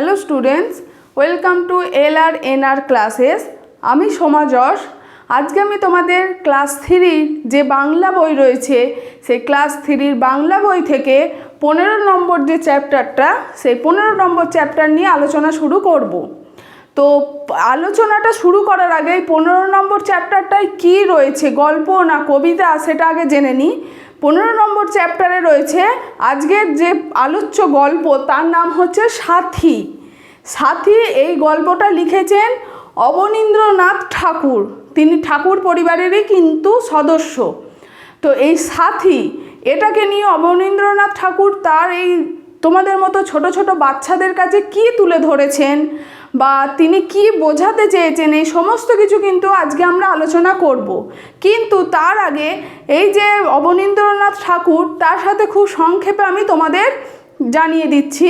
Hello students welcome to L R N R classes আমি সোমা যশ। আজকে আমি তোমাদের ক্লাস থ্রির যে বাংলা বই রয়েছে, সেই ক্লাস থ্রির বাংলা বই থেকে পনেরো নম্বর যে চ্যাপ্টারটা সেই পনেরো নম্বর চ্যাপ্টার নিয়ে আলোচনা শুরু করব। তো আলোচনাটা শুরু করার আগে পনেরো নম্বর চ্যাপ্টারটায় কী রয়েছে, গল্প না কবিতা, সেটা আগে জেনে নিই। পনেরো নম্বর চ্যাপ্টারে রয়েছে, আজকের যে আলোচ্য গল্প তার নাম হচ্ছে সাথী। সাথী এই গল্পটা লিখেছেন অবনীন্দ্রনাথ ঠাকুর। তিনি ঠাকুর পরিবারেরই কিন্তু সদস্য। তো এই সাথী, এটাকে নিয়ে অবনীন্দ্রনাথ ঠাকুর তার এই তোমাদের মতো ছোট ছোট বাচ্চাদের কাছে কি তুলে ধরেছেন? বা তিনি কি বোঝাতে চেয়েছেন, এই সমস্ত কিছু কিন্তু আজকে আমরা আলোচনা করব। কিন্তু তার আগে এই যে অবনীন্দ্রনাথ ঠাকুর, তার সাথে খুব সংক্ষেপে আমি তোমাদের জানিয়ে দিচ্ছি।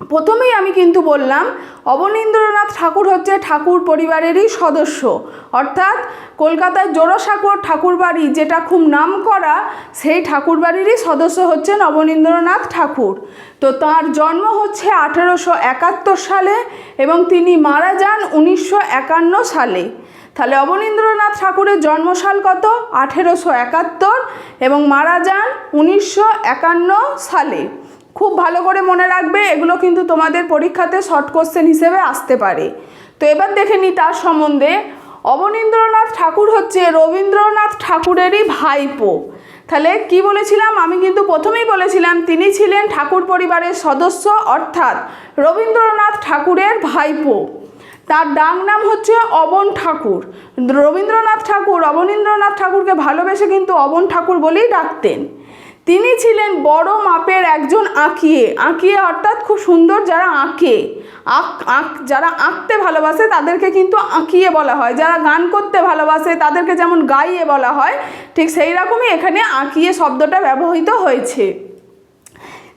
প্রথমেই আমি কিন্তু বললাম, অবনীন্দ্রনাথ ঠাকুর হচ্ছে ঠাকুর পরিবারেরই সদস্য। অর্থাৎ কলকাতার জোড়াসাঁকোর ঠাকুরবাড়ি যেটা খুব নাম করা, সেই ঠাকুরবাড়িরই সদস্য হচ্ছেন অবনীন্দ্রনাথ ঠাকুর। তো তার জন্ম হচ্ছে আঠেরোশো একাত্তর সালে এবং তিনি মারা যান উনিশশো একান্ন সালে। তাহলে অবনীন্দ্রনাথ ঠাকুরের জন্মসাল কত? আঠেরোশো একাত্তর এবং মারা যান উনিশশো একান্ন সালে। খুব ভালো করে মনে রাখবে, এগুলো কিন্তু তোমাদের পরীক্ষাতে শর্ট কোশ্চেন হিসেবে আসতে পারে। তো এবার দেখে নিই তার সম্বন্ধে। অবনীন্দ্রনাথ ঠাকুর হচ্ছে রবীন্দ্রনাথ ঠাকুরেরই ভাইপো। তাহলে কি বলেছিলাম? আমি কিন্তু প্রথমেই বলেছিলাম, তিনি ছিলেন ঠাকুর পরিবারের সদস্য, অর্থাৎ রবীন্দ্রনাথ ঠাকুরের ভাইপো। তার ডাক নাম হচ্ছে অবন ঠাকুর। রবীন্দ্রনাথ ঠাকুর, অবনীন্দ্রনাথ ঠাকুরকে ভালোবেসে কিন্তু অবন ঠাকুর বলেই ডাকতেন। তিনি ছিলেন বড় মাপের একজন আঁকিয়ে। আঁকিয়ে অর্থাৎ খুব সুন্দর যারা আঁকে। আঁক আঁক, যারা আঁকতে ভালোবাসে তাদেরকে কিন্তু আঁকিয়ে বলা হয়। যারা গান করতে ভালোবাসে তাদেরকে যেমন গাইয়ে বলা হয়, ঠিক সেই রকমই এখানে আঁকিয়ে শব্দটা ব্যবহৃত হয়েছে।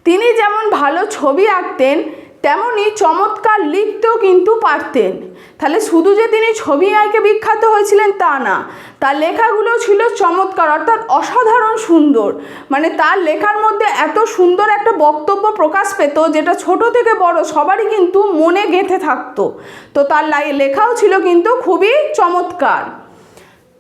তিনি যেমন ভালো ছবি আঁকতেন তেমনই চমৎকার লিখতেও কিন্তু পারতেন। তাহলে শুধু যে তিনি ছবি আঁকে বিখ্যাত হয়েছিলেন তা না, তার লেখাগুলো ছিল চমৎকার, অর্থাৎ অসাধারণ সুন্দর। মানে তার লেখার মধ্যে এত সুন্দর একটা বক্তব্য প্রকাশ পেত, যেটা ছোট থেকে বড় সবারই কিন্তু মনে গেঁথে থাকতো। তো তার লেখাও ছিল কিন্তু খুবই চমৎকার।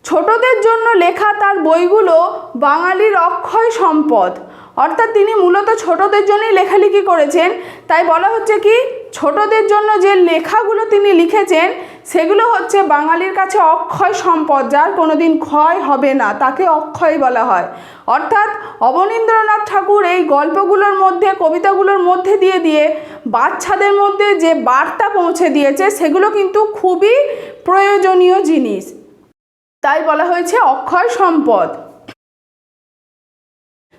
ছোটদের জন্য লেখা তার বইগুলো বাঙালির অক্ষয় সম্পদ। অর্থাৎ তিনি মূলত ছোটদের জন্যই লেখালেখি করেছেন। তাই বলা হচ্ছে কি, ছোটদের জন্য যে লেখাগুলো তিনি লিখেছেন, সেগুলো হচ্ছে বাঙালির কাছে অক্ষয় সম্পদ, যার কোনো দিন ক্ষয় হবে না, তাকে অক্ষয় বলা হয়। অর্থাৎ অবনীন্দ্রনাথ ঠাকুর এই গল্পগুলোর মধ্যে, কবিতাগুলোর মধ্যে দিয়ে দিয়ে বাচ্চাদের মধ্যে যে বার্তা পৌঁছে দিয়েছে, সেগুলো কিন্তু খুবই প্রয়োজনীয় জিনিস। তাই বলা হয়েছে অক্ষয় সম্পদ।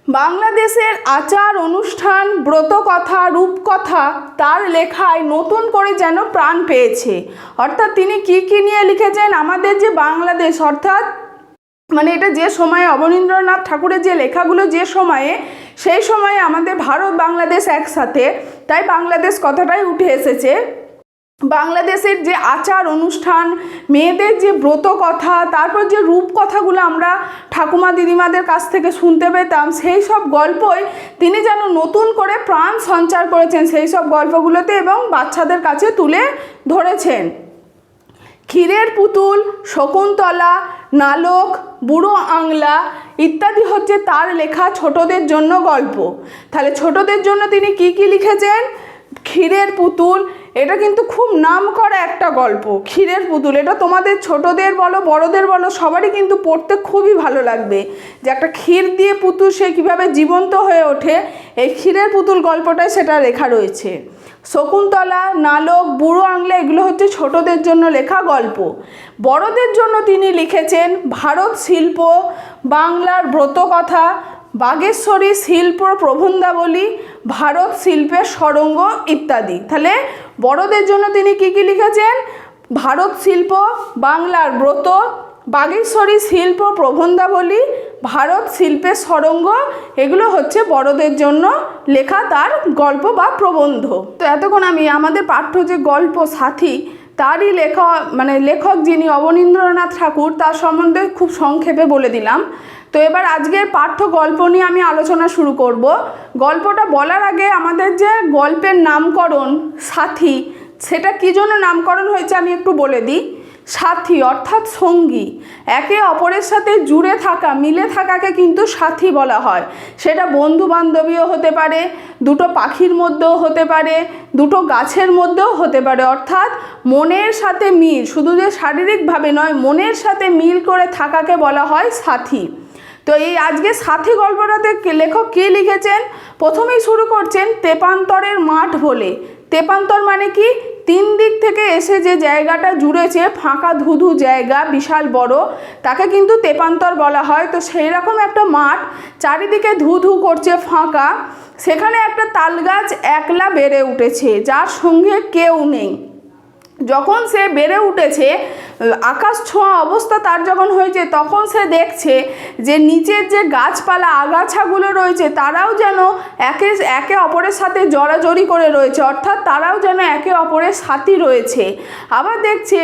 বাংলাদেশের আচার অনুষ্ঠান, ব্রতকথা, রূপকথা, তার লেখায় নতুন করে যেন প্রাণ পেয়েছে। অর্থাৎ তিনি কি কি নিয়ে লিখেছেন? আমাদের যে বাংলাদেশ, অর্থাৎ মানে এটা যে সময়ে অবনীন্দ্রনাথ ঠাকুরের যে লেখাগুলো যে সময়ে, সেই সময়ে আমাদের ভারত বাংলাদেশ একসাথে, তাই বাংলাদেশ কথাটাই উঠে এসেছে। বাংলাদেশের যে আচার অনুষ্ঠান, মেয়েদের যে ব্রত কথা, তারপর যে রূপকথাগুলো আমরা ঠাকুমা দিদিমাদের কাছ থেকে শুনতে পেতাম, সেই সব গল্পই তিনি যেন নতুন করে প্রাণ সঞ্চার করেছেন সেই সব গল্পগুলোতে এবং বাচ্চাদের কাছে তুলে ধরেছেন। ক্ষীরের পুতুল, শকুন্তলা, নালক, বুড়ো আংলা ইত্যাদি হচ্ছে তার লেখা ছোটদের জন্য গল্প। তাহলে ছোটদের জন্য তিনি কি কি লিখেছেন? ক্ষীরের পুতুল এটা কিন্তু খুব নাম করা একটা গল্প। ক্ষীরের পুতুল, এটা তোমাদের ছোটদের বলো, বড়দের বলো, সবারই কিন্তু পড়তে খুবই ভালো লাগবে। যে একটা ক্ষীর দিয়ে পুতুল সে কীভাবে জীবন্ত হয়ে ওঠে, এই ক্ষীরের পুতুল গল্পটায় সেটা লেখা রয়েছে। শকুন্তলা, নালক, বুড়ো আংলা, এগুলো হচ্ছে ছোটদের জন্য লেখা গল্প। বড়দের জন্য তিনি লিখেছেন ভারত শিল্প, বাংলার ব্রতকথা বাগেশ্বরী শিল্প প্রবন্ধাবলী, ভারত শিল্পের সরঙ্গ ইত্যাদি। তাহলে বড়দের জন্য তিনি কি কি লিখেছেন? ভারত শিল্প, বাংলার ব্রত, বাগেশ্বরী শিল্প প্রবন্ধাবলী, ভারত শিল্পের সরঙ্গ, এগুলো হচ্ছে বড়দের জন্য লেখা তার গল্প বা প্রবন্ধ। তো এতক্ষণ আমি আমাদের পাঠ্য যে গল্প সাথী, তারই লেখক মানে লেখক যিনি অবনীন্দ্রনাথ ঠাকুর, তার সম্বন্ধে খুব সংক্ষেপে বলে দিলাম। তো এবার আজকের পাঠ্য গল্প নিয়ে আমি আলোচনা শুরু করব। গল্পটা বলার আগে আমাদের যে গল্পের নামকরণ, সাথী, সেটা কী জন্য নামকরণ হয়েছে আমি একটু বলে দিই। সাথী অর্থাৎ সঙ্গী, একে অপরের সাথে জুড়ে থাকা, মিলে থাকাকে কিন্তু সাথী বলা হয়। সেটা বন্ধু বান্ধবীও হতে পারে, দুটো পাখির মধ্যেও হতে পারে, দুটো গাছের মধ্যেও হতে পারে। অর্থাৎ মনের সাথে মিল, শুধু যে শারীরিকভাবে নয়, মনের সাথে মিল করে থাকাকে বলা হয় সাথী। তো এই আজকে সাথী গল্পটাতে লেখক কে লিখেছেন? প্রথমেই শুরু করছেন তেপান্তরের মাঠ বলে। তেপান্তর মানে কি? তিন দিক থেকে এসে যে জায়গাটা জুড়েছে, ফাঁকা ধুধু জায়গা, বিশাল বড়, তাকে কিন্তু তেপান্তর বলা হয়। তো সেই রকম একটা মাঠ, চারিদিকে ধু ধু করছে ফাঁকা। সেখানে একটা তাল গাছ একলা বেড়ে উঠেছে, যার সঙ্গে কেউ নেই। যখন সে বেড়ে উঠেছে, আকাশ ছোঁয়া অবস্থা তার যখন হয়েছে, তখন সে দেখছে যে নিচের যে গাছপালা, আগাছাগুলো রয়েছে, তারাও যেন একে একে অপরের সাথে জড়াজড়ি করে রয়েছে, অর্থাৎ তারাও যেন একে অপরের সাথী রয়েছে। আবার দেখছে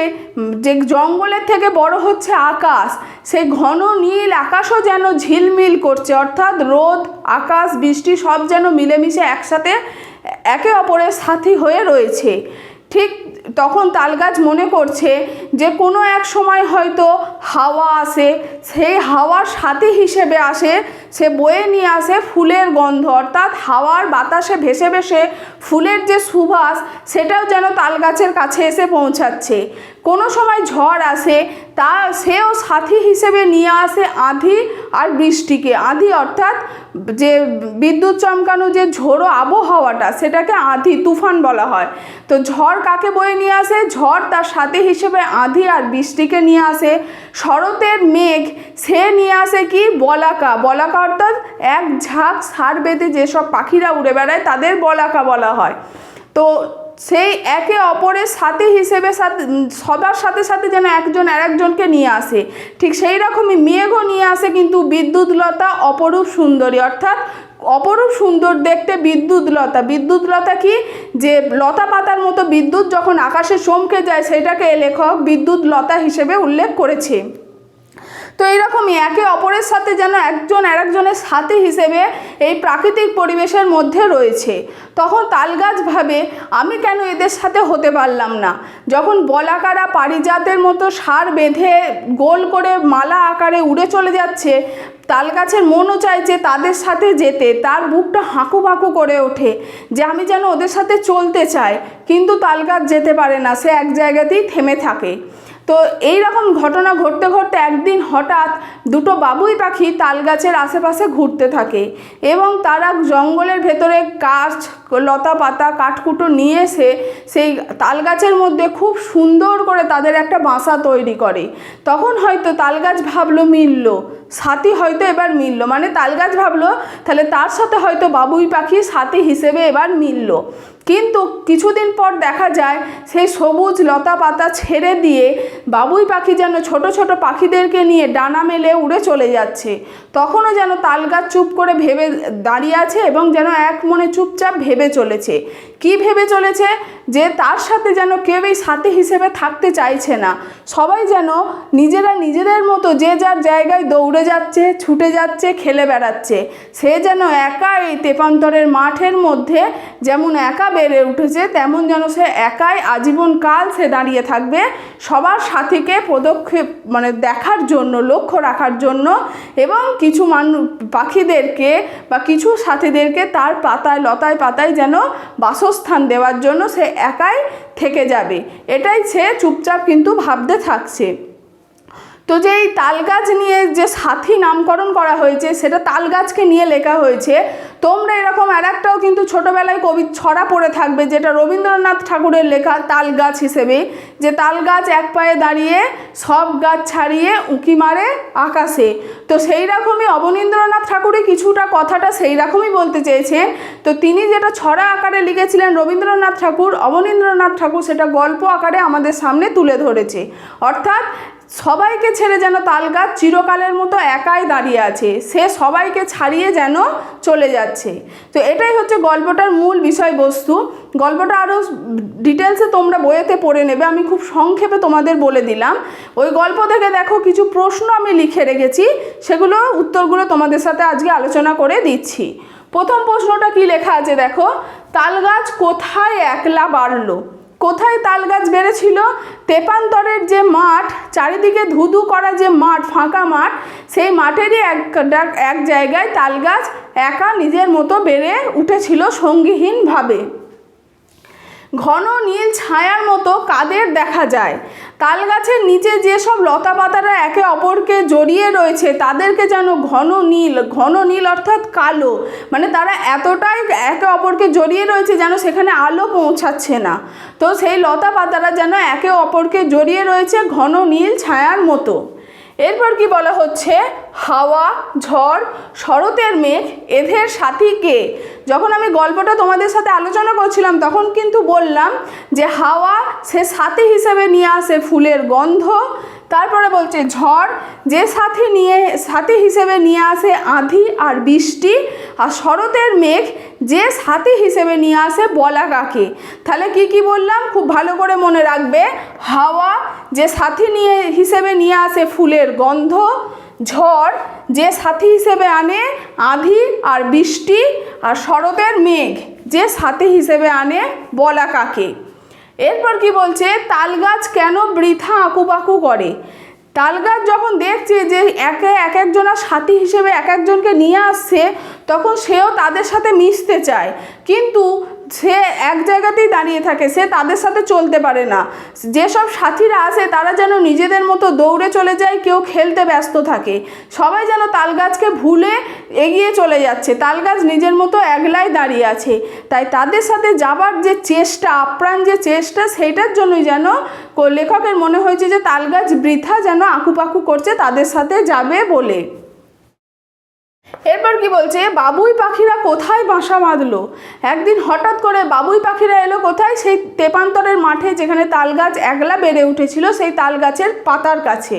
যে জঙ্গলের থেকে বড় হচ্ছে আকাশ সেই ঘন নীল আকাশও যেন ঝিলমিল করছে, অর্থাৎ রোদ, আকাশ, বৃষ্টি সব যেন মিলেমিশে একসাথে একে অপরের সাথী হয়ে রয়েছে। ঠিক তখন তালগাছ মনে করছে যে কোনো এক সময় হয়তো হাওয়া আসে, সেই হাওয়ার সাথে হিসেবে আসে সে বয়ে নিয়ে আসে ফুলের গন্ধ, অর্থাৎ হাওয়ার বাতাসে ভেসে ভেসে ফুলের যে সুবাস, সেটাও যেন তালগাছের কাছে এসে পৌঁছাচ্ছে। কোনো সময় ঝড় আসে, তা সেও সাথী হিসেবে নিয়ে আসে আঁধি আর বৃষ্টিকে। আঁধি অর্থাৎ যে বিদ্যুৎ চমকানো যে ঝোড়ো আবহাওয়াটা, সেটাকে আঁধি তুফান বলা হয়। তো ঝড় কাকে বয়ে নিয়ে আসে? ঝড় তার সাথে হিসেবে আঁধি আর বৃষ্টিকে নিয়ে আসে। শরতের মেঘ, সে নিয়ে আসে কি? বলাকা। বলাকা অর্থাৎ এক ঝাঁক সার বেঁধে যেসব পাখিরা উড়ে বেড়ায়, তাদের বলাকা বলা হয়। তো সেই একে অপরের সাথে হিসেবে সাথে সবার সাথে সাথে যেন একজন আর একজনকে নিয়ে আসে। ঠিক সেই রকমই মেঘও নিয়ে আসে, কিন্তু বিদ্যুৎলতা অপরূপ সুন্দরী। অর্থাৎ অপরূপ সুন্দর দেখতে বিদ্যুৎ লতা বিদ্যুৎ লতা কি? যে লতা পাতার মতো বিদ্যুৎ যখন আকাশে চমকে যায়, সেটাকে লেখক বিদ্যুৎ লতা হিসেবে উল্লেখ করেছে। তো এইরকমই একে অপরের সাথে যেন একজন আরেকজনের সাথী হিসেবে এই প্রাকৃতিক পরিবেশের মধ্যে রয়েছে। তখন তালগাছ ভাবে, আমি কেন এদের সাথে হতে পারলাম না? যখন বলাকারা পারিজাতের মতো সার বেঁধে গোল করে মালা আকারে উড়ে চলে যাচ্ছে, তালগাছের মনও চাইছে তাদের সাথে যেতে। তার বুকটা হাঁকু বাঁকু করে ওঠে যে, আমি যেন ওদের সাথে চলতে চাই। কিন্তু তালগাছ যেতে পারে না, সে এক জায়গাতেই থেমে থাকে। তো এই রকম ঘটনা ঘটতে ঘটতে একদিন হঠাৎ দুটো বাবুই পাখি তাল গাছের আশেপাশে ঘুরতে থাকে এবং তারা জঙ্গলের ভেতরে গাছ লতা পাতা, কাঠকুটো নিয়ে এসে সেই তাল গাছের মধ্যে খুব সুন্দর করে তাদের একটা বাসা তৈরি করে। তখন হয়তো তাল গাছ ভাবলো, মিলল। সাথী হয়তো এবার মিলল। মানে তাল গাছ ভাবলো, তাহলে তার সাথে হয়তো বাবুই পাখি সাথী হিসেবে এবার মিলল। কিন্তু কিছুদিন পর দেখা যায়, সেই সবুজ লতা পাতা ছেড়ে দিয়ে বাবুই পাখি যেন ছোট ছোট পাখিদেরকে নিয়ে ডানা মেলে উড়ে চলে যাচ্ছে। তখনও যেন তালগাছ চুপ করে ভেবে দাঁড়িয়ে আছে এবং যেন এক মনে চুপচাপ ভেবে চলেছে। কি ভেবে চলেছে যে তার সাথে যেন কেউই সাথী হিসেবে থাকতে চাইছে না? সবাই যেন নিজেরা নিজেদের মতো যে যার জায়গায় দৌড়ে যাচ্ছে, ছুটে যাচ্ছে, খেলে বেড়াচ্ছে, সে যেন একা এই তেপান্তরের মাঠের মধ্যে যেমন একা বেড়ে উঠেছে, তেমন যেন সে একাই আজীবন কাল সে দাঁড়িয়ে থাকবে। সবার সাথীকে পদক্ষেপ মানে দেখার জন্য, লক্ষ্য রাখার জন্য এবং কিছু মানুষ পাখিদেরকে বা কিছু সাথীদেরকে তার পাতায়, লতায় পাতায় যেন বাসস্থান দেওয়ার জন্য সে একাই থেকে যাবে। এটাই সে চুপচাপ কিন্তু ভাবতে থাকছে। তো যে এই তালগাছ নিয়ে যে সাথী নামকরণ করা হয়েছে, সেটা তালগাছকে নিয়ে লেখা হয়েছে। তোমরা এরকম আর একটাও কিন্তু ছোটোবেলায় কবি ছড়া পড়ে থাকবে, যেটা রবীন্দ্রনাথ ঠাকুরের লেখা তাল গাছ হিসেবে, যে তাল গাছ এক পায়ে দাঁড়িয়ে, সব গাছ ছাড়িয়ে উঁকি মারে আকাশে। তো সেই রকমই অবনীন্দ্রনাথ ঠাকুরই কিছুটা কথাটা সেই রকমই বলতে চেয়েছেন। তো তিনি যেটা ছড়া আকারে লিখেছিলেন, রবীন্দ্রনাথ ঠাকুর, অবনীন্দ্রনাথ ঠাকুর সেটা গল্প আকারে আমাদের সামনে তুলে ধরেছে। অর্থাৎ সবাইকে ছেড়ে যেন তালগাছ চিরকালের মতো একাই দাঁড়িয়ে আছে, সে সবাইকে ছাড়িয়ে যেন চলে যাচ্ছে। তো এটাই হচ্ছে গল্পটার মূল বিষয়বস্তু। গল্পটা আরও ডিটেলসে তোমরা বইয়েতে পড়ে নেবে, আমি খুব সংক্ষেপে তোমাদের বলে দিলাম। ওই গল্প থেকে দেখো কিছু প্রশ্ন আমি লিখে রেখেছি, সেগুলো উত্তরগুলো তোমাদের সাথে আজকে আলোচনা করে দিচ্ছি। প্রথম প্রশ্নটা কি লেখা আছে দেখো তালগাছ কোথায় একলা বাড়লো? কোথায় তাল গাছ বেড়েছিল? তেপান্তরের যে মাঠ, চারিদিকে ধুধু করা যে মাঠ, ফাঁকা মাঠ, সেই মাঠেরই এক এক জায়গায় তাল গাছ একা নিজের মতো বেড়ে উঠেছিল সঙ্গীহীনভাবে। ঘন নীল ছায়ার মতো কাদের দেখা যায়? তাল গাছের নিচে যেসব লতা পাতারা একে অপরকে জড়িয়ে রয়েছে, তাদেরকে যেন ঘন নীল ঘন নীল অর্থাৎ কালো মানে তারা এতটাই একে অপরকে জড়িয়ে রয়েছে যেন সেখানে আলো পৌঁছাচ্ছে না। তো সেই লতা পাতারা যেন একে অপরকে জড়িয়ে রয়েছে ঘন নীল ছায়ার মতো। এরপর কি বলা হচ্ছে? হাওয়া, ঝড়, শরতের মেঘ এদের সাথী কে? যখন আমি গল্পটা তোমাদের সাথে আলোচনা করছিলাম, তখন কিন্তু বললাম যে হাওয়া সে সাথী হিসেবে নিয়ে আসে ফুলের গন্ধ তারপরে বলছে, ঝড় যে সাথী নিয়ে, সাথী হিসেবে নিয়ে আসে আঁধি আর বৃষ্টি আর শরতের মেঘ, যে সাথী হিসেবে নিয়ে আসে বলাকাকে তাহলে কি কি বললাম? খুব ভালো করে মনে রাখবে, হাওয়া যে সাথী নিয়ে, হিসেবে নিয়ে আসে ফুলের গন্ধ, ঝড় যে সাথী হিসেবে আনে আঁধি আর বৃষ্টি আর শরতের মেঘ, যে সাথী হিসেবে আনে বলাকাকে এরপর কি বলছে তাল গাছ কেন বৃথা আঁকুপাকু করে? তাল গাছ যখন দেখছে যে একে এক একজনের সাথী হিসেবে এক একজনকে নিয়ে আসছে, তখন সেও তাদের সাথে মিশতে চায়। কিন্তু সে এক জায়গাতেই দাঁড়িয়ে থাকে, সে তাদের সাথে চলতে পারে না। যেসব সাথীরা আসে তারা যেন নিজেদের মতো দৌড়ে চলে যায়, কেউ খেলতে ব্যস্ত থাকে। সবাই যেন তাল গাছকে ভুলে এগিয়ে চলে যাচ্ছে তাল গাছ নিজের মতো একলাই দাঁড়িয়ে আছে। তাই তাদের সাথে যাবার যে চেষ্টা, আপ্রাণ যে চেষ্টা, সেইটার জন্যই যেন লেখকের মনে হয়েছে যে তাল গাছ বৃথা যেন আঁকুপাকু করছে, তাদের সাথে যাবে বলে। এরপর কি বলছে, বাবুই পাখিরা কোথায় বাসা বাঁধলো? একদিন হঠাৎ করে বাবুই পাখিরা এলো কোথায়? সেই তেপান্তরের মাঠে যেখানে তাল গাছ একলা বেড়ে উঠেছিল, সেই তাল গাছের পাতার কাছে।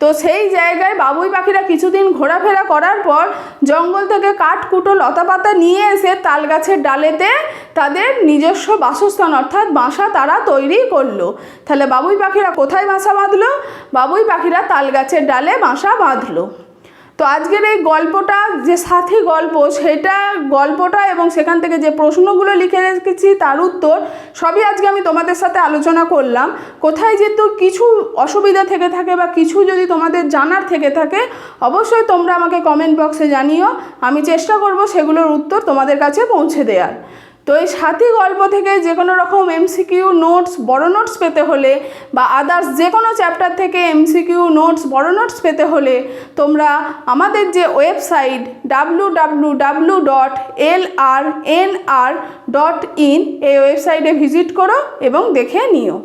তো সেই জায়গায় বাবুই পাখিরা কিছুদিন ঘোরাফেরা করার পর জঙ্গল থেকে কাঠ, কুটো, লতা পাতা নিয়ে এসে তাল গাছের ডালেতে তাদের নিজস্ব বাসস্থান, অর্থাৎ বাসা তারা তৈরি করল। তাহলে বাবুই পাখিরা কোথায় বাসা বাঁধলো? বাবুই পাখিরা তাল গাছের ডালে বাসা বাঁধলো। তো আজকের এই গল্পটা, যে সাথী গল্প, সেটা গল্পটা এবং সেখান থেকে যে প্রশ্নগুলো লিখে রেখেছি তার উত্তর, সবই আজকে আমি তোমাদের সাথে আলোচনা করলাম। কোথায় যেহেতু কিছু অসুবিধা থেকে থাকে বা কিছু যদি তোমাদের জানার থেকে থাকে, অবশ্যই তোমরা আমাকে কমেন্ট বক্সে জানিও। আমি চেষ্টা করব সেগুলোর উত্তর তোমাদের কাছে পৌঁছে দেওয়ার তো এই সাথী গল্প থেকে যে কোনো রকম এমসিকিউ নোটস বড় নোটস পেতে হলে বা আদার্স যে কোনো চ্যাপ্টার থেকে এমসিকিউ নোটস বড় নোটস পেতে হলে তোমরা আমাদের যে website W W W dot L R N R dot in এই ওয়েবসাইটে ভিজিট করো এবং দেখে নিও।